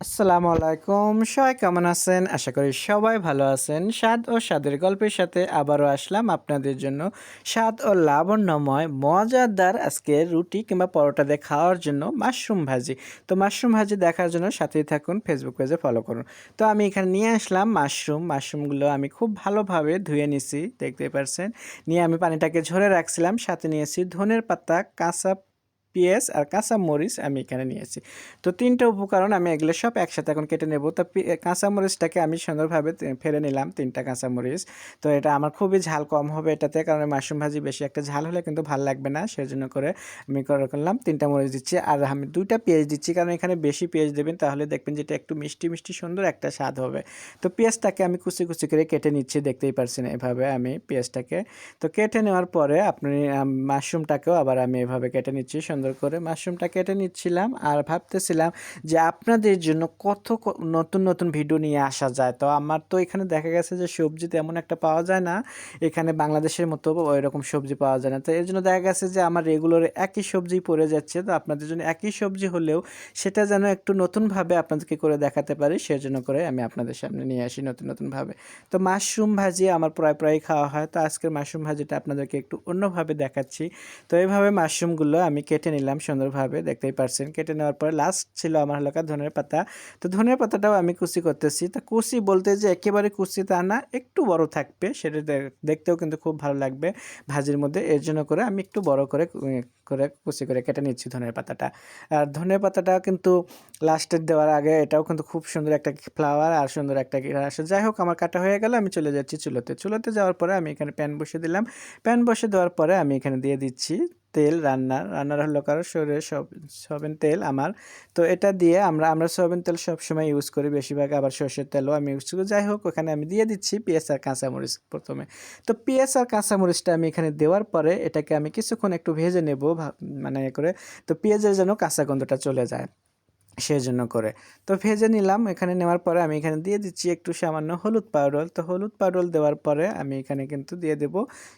আসসালামু আলাইকুম। সবাই কেমন আছেন? আশা করি সবাই ভালো আছেন। স্বাদ ও স্বাদের গল্পের সাথে আবারও আসলাম আপনাদের জন্য স্বাদ ও লাবণ্যময়, মজাদার আজকে রুটি কিংবা পরোটা দিয়ে খাওয়ার জন্য মাশরুম ভাজি। তো মাশরুম ভাজি দেখার জন্য সাথেই থাকুন ফেসবুক পেজে ফলো করুন। তো আমি এখানে নিয়ে আসলাম মাশরুম। মাশরুমগুলো আমি খুব ভালোভাবে ধুয়ে নিছি দেখতে পারছেন। নিয়ে আমি পানিটাকে ঝরে রাখছিলাম, সাথে নিয়েছি ধনের পাতা, কাঁচা পেঁয়াজ আর কাঁচা মরিচ আমি এখানে নিয়েছি। তো তিনটা উপকরণ আমি এগুলো সব একসাথে এখন কেটে নেব। তো পি- কাঁচা মরিচটাকে আমি সুন্দরভাবে ফেলে নিলাম তিনটা কাঁচা মরিচ। তো এটা আমার খুবই ঝাল কম হবে এটাতে, কারণ মাশরুম ভাজি বেশি একটা ঝাল হলে কিন্তু ভালো লাগবে না। সেজন্য করে আমি করে করলাম তিনটা মরিচ দিচ্ছি। আর আমি দুইটা পেঁয়াজ দিচ্ছি, কারণ এখানে বেশি পেঁয়াজ দেবেন তাহলে দেখবেন যেটা একটু মিষ্টি মিষ্টি সুন্দর একটা স্বাদ হবে। তো পেঁয়াজটাকে আমি কুচি কুচি করে কেটে নিচ্ছি, দেখতেই পারছেন এভাবে আমি পেঁয়াজটাকে। তো কেটে নেওয়ার পরে আপনি মাশরুমটাকেও আবার আমি এভাবে কেটে নিচ্ছি সুন্দর করে মাশরুমটা কেটে নিচ্ছিলাম আর ভাবতেছিলাম যে আপনাদের জন্য কত নতুন নতুন ভিডিও নিয়ে আসা যায়। তো আমার তো এখানে দেখা গেছে যে সবজি তেমন একটা পাওয়া যায় না। এখানে বাংলাদেশের মতো ওই রকম সবজি পাওয়া যায় না। তো এর জন্য দেখা গেছে যে আমার রেগুলার একই সবজি পড়ে যাচ্ছে। তো আপনাদের জন্য একই সবজি হলেও সেটা যেন একটু নতুনভাবে আপনাদেরকে করে দেখাতে পারি, সেজন্য করে আমি আপনাদের সামনে নিয়ে আসি নতুন নতুনভাবে। তো মাশরুম ভাজি আমার প্রায় প্রায় খাওয়া হয়। তো আজকের মাশরুম ভাজিটা আপনাদেরকে একটু অন্যভাবে দেখাচ্ছি। তো এইভাবে মাশরুমগুলো আমি কেটে নিলাম সুন্দরভাবে, দেখতেই পারছেন। কেটে নেওয়ার পরে লাস্ট ছিল আমার হলকা ধনের পাতা। তো ধনের পাতাটাও আমি কুচি করতেছি। তা কুচি বলতে যে একেবারে কুচি তা না, একটু বড় থাকবে, সেটা দেখতেও কিন্তু খুব ভালো লাগবে ভাজির মধ্যে। এর জন্য করে আমি একটু বড় করে করে কুচি করে কেটে নিচ্ছি ধনের পাতাটা। আর ধনের পাতাটা কিন্তু লাস্টের দেওয়ার আগে এটাও কিন্তু খুব সুন্দর একটা ফ্লাওয়ার আর সুন্দর একটা আসে। যাই হোক, আমার কাটা হয়ে গেল, আমি চলে যাচ্ছি চুলোতে। চুলোতে যাওয়ার পরে আমি এখানে প্যান বসে দিলাম। প্যান বসে দেওয়ার পরে আমি এখানে দিয়ে দিচ্ছি তেল রান্নার রান্নার হলো কারও শরীরে সব, সয়াবিন তেল আমার। তো এটা দিয়ে আমরা আমরা সয়াবিন তেল সবসময় ইউজ করি, বেশিরভাগ আবার সর্ষের তেলও আমি ইউজ করি। যাই হোক, ওখানে আমি দিয়ে দিচ্ছি পেঁয়াজ আর কাঁচামরিচ প্রথমে। তো পেঁয়াজ আর কাঁচামরিচটা আমি এখানে দেওয়ার পরে এটাকে আমি কিছুক্ষণ একটু ভেজে নেব মানে এ করে। তো পেঁয়াজের যেন কাঁচা গন্ধটা চলে যায়, সেজন্য করে। তো ভেজে নিলাম, এখানে নেওয়ার পরে আমি এখানে দিয়ে দিচ্ছি একটু সামান্য হলুদ পাউডার। তো হলুদ পাউডার দেওয়ার পরে আমি এখানে কিন্তু দিয়ে দেব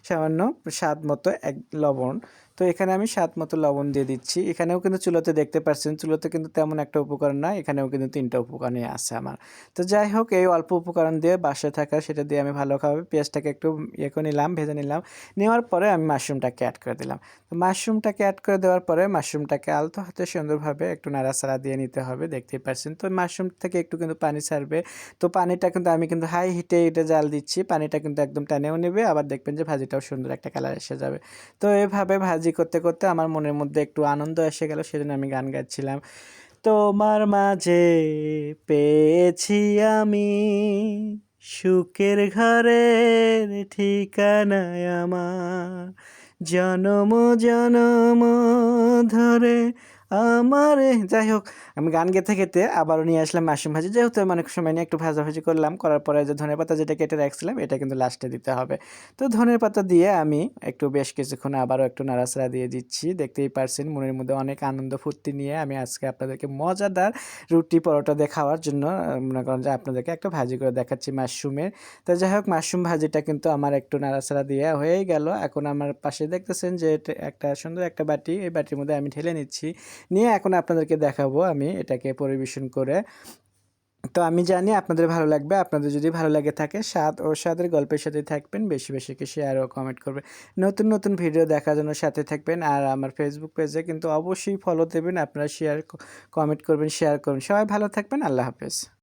সামান্য স্বাদ মতো এক লবণ। তো এখানে আমি স্বাদ মতো লবণ দিয়ে দিচ্ছি। এখানেও কিন্তু চুলোতে দেখতে পাচ্ছেন, চুলোতে কিন্তু তেমন একটা উপকরণ না, এখানেও কিন্তু তিনটা উপকরণই আছে আমার। তো যাই হোক, এই অল্প উপকরণ দিয়ে বাসায় থাকা, সেটা দিয়ে আমি ভালোভাবে পেঁয়াজটাকে একটু ইয়ে করে নিলাম, ভেজে নিলাম। নেওয়ার পরে আমি মাশরুমটাকে অ্যাড করে দিলাম। তো মাশরুমটাকে অ্যাড করে দেওয়ার পরে মাশরুমটাকে আলতো হাতে সুন্দরভাবে একটু নাড়াচাড়া দিয়ে নিতে হবে, দেখতেই পাচ্ছেন। তো মাশরুম থেকে একটু কিন্তু পানি ছাড়বে। তো পানিটা কিন্তু আমি কিন্তু হাই হিটে এটা জাল দিচ্ছি, পানিটা কিন্তু একদম টানেও নেবে, আবার দেখবেন যে ভাজিটাও সুন্দর একটা কালার এসে যাবে। তো এভাবে ভাজি করতে করতে আমার মনের মধ্যে একটু আনন্দ এসে গেল, সেজন্য আমি গান গাচ্ছিলাম। তোমার মাঝে পেয়েছি আমি সুখের ঘরের ঠিকানায় আমার। জনম জনম ধরে আমার যাই হোক আমি গান গেতে গেতে আবারও নিয়ে আসলাম মাশরুম ভাজি। যেহেতু আমি অনেক সময় নিয়ে একটু ভাজাভাজি করলাম, করার পরে যে ধনের পাতা যেটা কেটে রাখছিলাম, এটা কিন্তু লাস্টে দিতে হবে। তো ধনের পাতা দিয়ে আমি একটু বেশ কিছুক্ষণ আবারও একটু নাড়াচাড়া দিয়ে দিচ্ছি। দেখতেই পারছেন, মনের মধ্যে অনেক আনন্দ ফুর্তি নিয়ে আমি আজকে আপনাদেরকে মজাদার রুটি পরোটা দিয়ে খাওয়ার জন্য মনে করেন যে আপনাদেরকে একটা ভাজি করে দেখাচ্ছি মাশরুমের। তো যাই হোক, মাশরুম ভাজিটা কিন্তু আমার একটু নাড়াচাড়া দিয়ে হয়েই গেল। এখন আমার পাশে দেখতেছেন যে একটা সুন্দর একটা বাটি, এই বাটির মধ্যে আমি ঢেলে নিচ্ছি। নিয়ে এখন আপনাদেরকে দেখাবো আমি এটাকে পরিবেশন করে। তো আমি জানি আপনাদের ভালো লাগবে, আপনাদের যদি ভালো লাগে থাকে, স্বাদ ও স্বাদের গল্পের সাথে থাকবেন, বেশি বেশি কে শেয়ার ও কমেন্ট করবেন। নতুন নতুন ভিডিও দেখার জন্য সাথে থাকবেন আর আমার ফেসবুক পেজে কিন্তু অবশ্যই ফলো দেবেন, আপনারা শেয়ার কমেন্ট করবেন শেয়ার করবেন। সবাই ভালো থাকবেন, আল্লাহ হাফেজ।